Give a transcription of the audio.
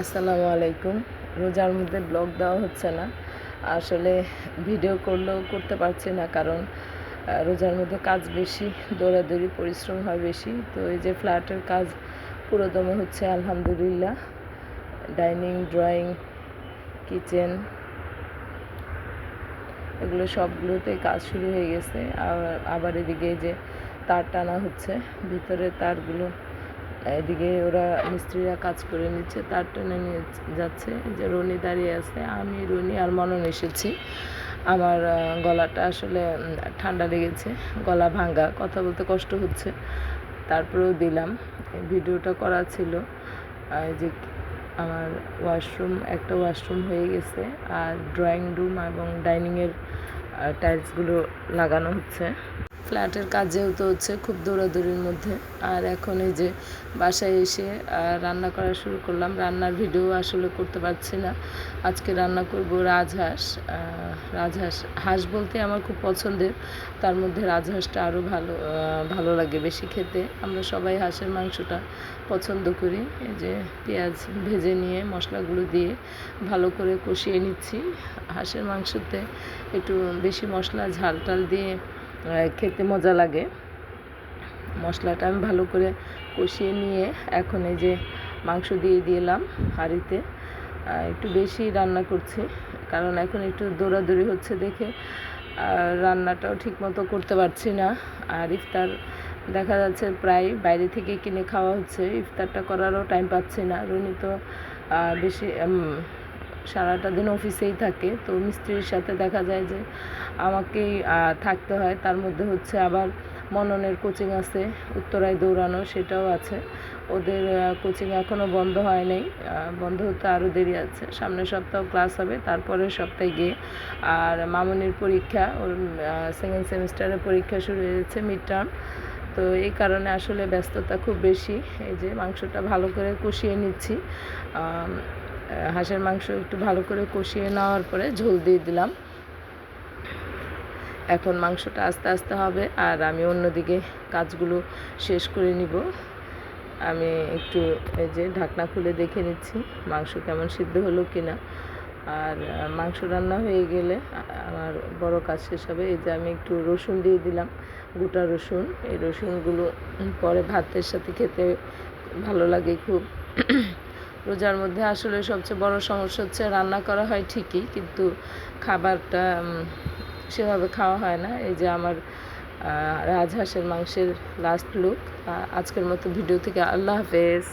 আসসালামু আলাইকুম। রোজার মধ্যে ব্লগ দেওয়া হচ্ছে না। আসলে ভিডিও করলেও করতে পারছি না কারণ রোজার মধ্যে কাজ বেশি, দৌড়াদৌড়ি পরিশ্রম হয় বেশি। তো এই যে ফ্ল্যাটের কাজ পুরোদমে হচ্ছে আলহামদুলিল্লাহ। ডাইনিং ড্রয়িং কিচেন এগুলো সবগুলোতে কাজ শুরু হয়ে গেছে। আবার এদিকে যে তার টানা হচ্ছে, ভিতরে তারগুলো এদিকে ওরা মিস্ত্রিরা কাজ করে নিচ্ছে, তার টেনে নিয়ে যাচ্ছে। যে রনি দাঁড়িয়ে আছে, আমি, রনি আর মনন এসেছি। আমার গলাটা আসলে ঠান্ডা লেগেছে, গলা ভাঙ্গা, কথা বলতে কষ্ট হচ্ছে। তারপরেও দিলাম ভিডিওটা করা ছিল। যে আমার ওয়াশরুম, একটা ওয়াশরুম হয়ে গেছে, আর ড্রয়িং রুম এবং ডাইনিংয়ের টাইলসগুলো লাগানো হচ্ছে। ফ্ল্যাটের কাজ যেহেতু হচ্ছে খুব দৌড়াদৌড়ির মধ্যে। আর এখন এই যে বাসায় এসে রান্না করা শুরু করলাম। রান্নার ভিডিও আসলে করতে পারছি না। আজকে রান্না করব রাজহাঁস। রাজহাঁস, হাঁস বলতে আমার খুব পছন্দের। তার মধ্যে রাজহাঁসটা আরও ভালো ভালো লাগে বেশি খেতে। আমরা সবাই হাঁসের মাংসটা পছন্দ করি। এই যে পেঁয়াজ ভেজে নিয়ে, মশলাগুলো দিয়ে ভালো করে কষিয়ে নিচ্ছি। হাঁসের মাংসতে একটু বেশি মশলা ঝাল টাল দিয়ে খেতে মজা লাগে। মশলাটা আমি ভালো করে কষিয়ে নিয়ে এখন এই যে মাংস দিয়ে দিলাম হাঁড়িতে। একটু বেশি রান্না করছি, কারণ এখন একটু দৌড়াদৌড়ি হচ্ছে দেখে। রান্নাটাও ঠিকমতো করতে পারছি না। আর ইফতার দেখা যাচ্ছে প্রায় বাইরে থেকে কিনে খাওয়া হচ্ছে। ইফতারটা করারও টাইম পাচ্ছি না। রুনি তো বেশি সারাটা দিন অফিসেই থাকে, তো মিস্ত্রির সাথে দেখা যায় যে আমাকেই থাকতে হয়। তার মধ্যে হচ্ছে আবার মননের কোচিং আছে, উত্তরায় দৌড়ানো সেটাও আছে। ওদের কোচিং এখনও বন্ধ হয় নাই বন্ধ হতে আরও দেরি আছে। সামনের সপ্তাহ ক্লাস হবে, তারপরের সপ্তাহে গিয়ে। আর মামনির পরীক্ষা, ওর সেকেন্ড সেমিস্টারের পরীক্ষা শুরু হয়েছে মিড টার্ম তো এই কারণে আসলে ব্যস্ততা খুব বেশি। এই যে মাংসটা ভালো করে কষিয়ে নিচ্ছি। হাঁসের মাংস একটু ভালো করে কষিয়ে নেওয়ার পরে ঝোল দিয়ে দিলাম। এখন মাংসটা আস্তে আস্তে হবে আর আমি অন্যদিকে কাজগুলো শেষ করে নিব। আমি একটু এই যে ঢাকনা খুলে দেখে নিচ্ছি মাংস কেমন সিদ্ধ হলো কি না আর মাংস রান্না হয়ে গেলে আমার বড় কাজ শেষ হবে। এই যে আমি একটু রসুন দিয়ে দিলাম, গোটা রসুন। এই রসুনগুলো পরে ভাতের সাথে খেতে ভালো লাগে খুব। রোজার মধ্যে আসলে সবচেয়ে বড় সমস্যা হচ্ছে রান্না করা হয় ঠিকই, কিন্তু খাবারটা সেভাবে খাওয়া হয় না। এই যে আমার রাজহাঁসের মাংসের লাস্ট লুক আজকের মতো ভিডিও থেকে আল্লাহ হাফেজ।